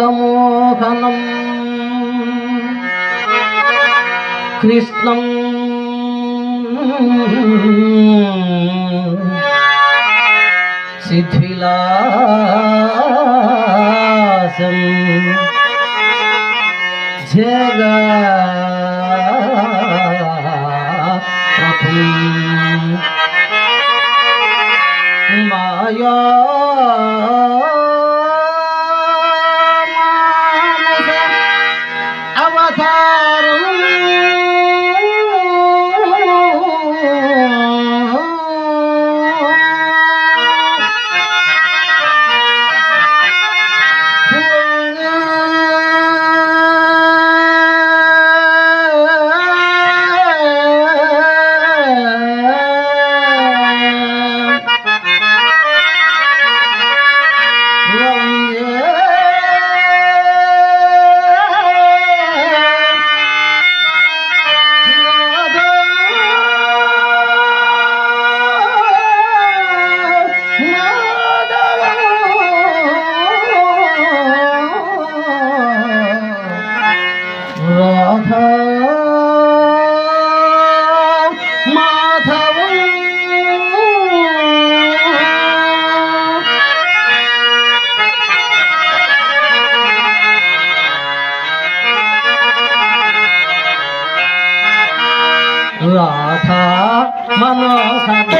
మోహనం కృష్ణం. సిద్ధిలాసం. జగత్ప్రభుం. మాయా రాధా రాధా మనోహర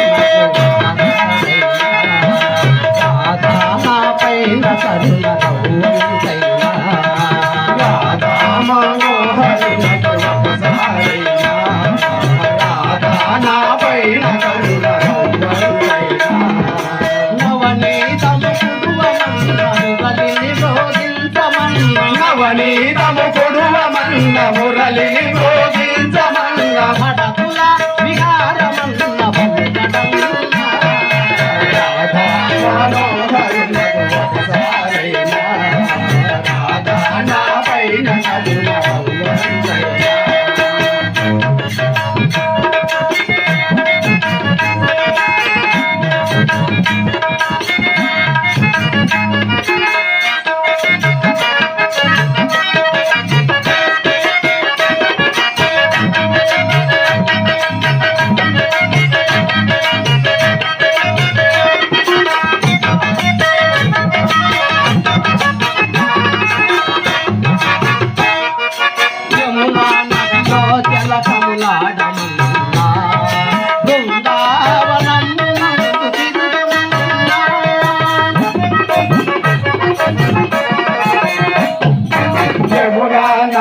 రాధా పైన కరుణ Yeah.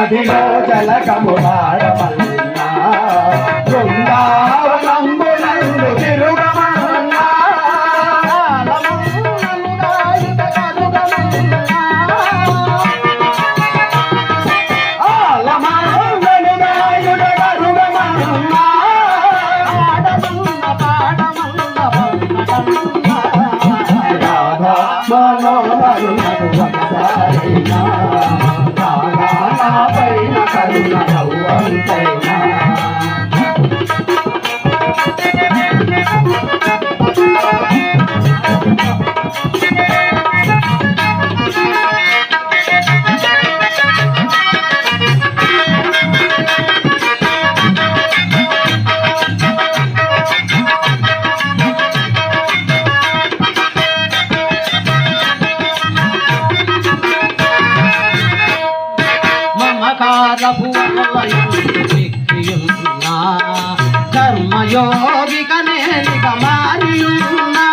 నదిలో జలకములాడమన్నా బృందావనంబునందు తిరుగమన్నా ఆలమాంగనుగాయుడ గరుగమన్నా నా పైన కరుణ కవ్వంతైనా. కర్మయోగికనే నిగమారియున్నా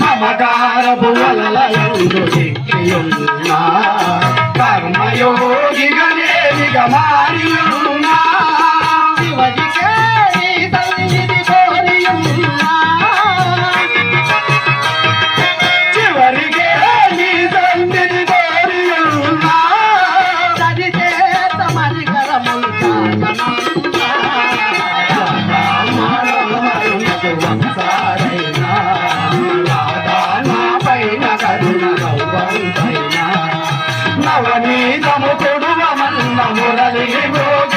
మమకారపు వలలయందు చిక్కియున్నా కర్మయోగి నవనీతము కొడువ మన్న మురళి గోగ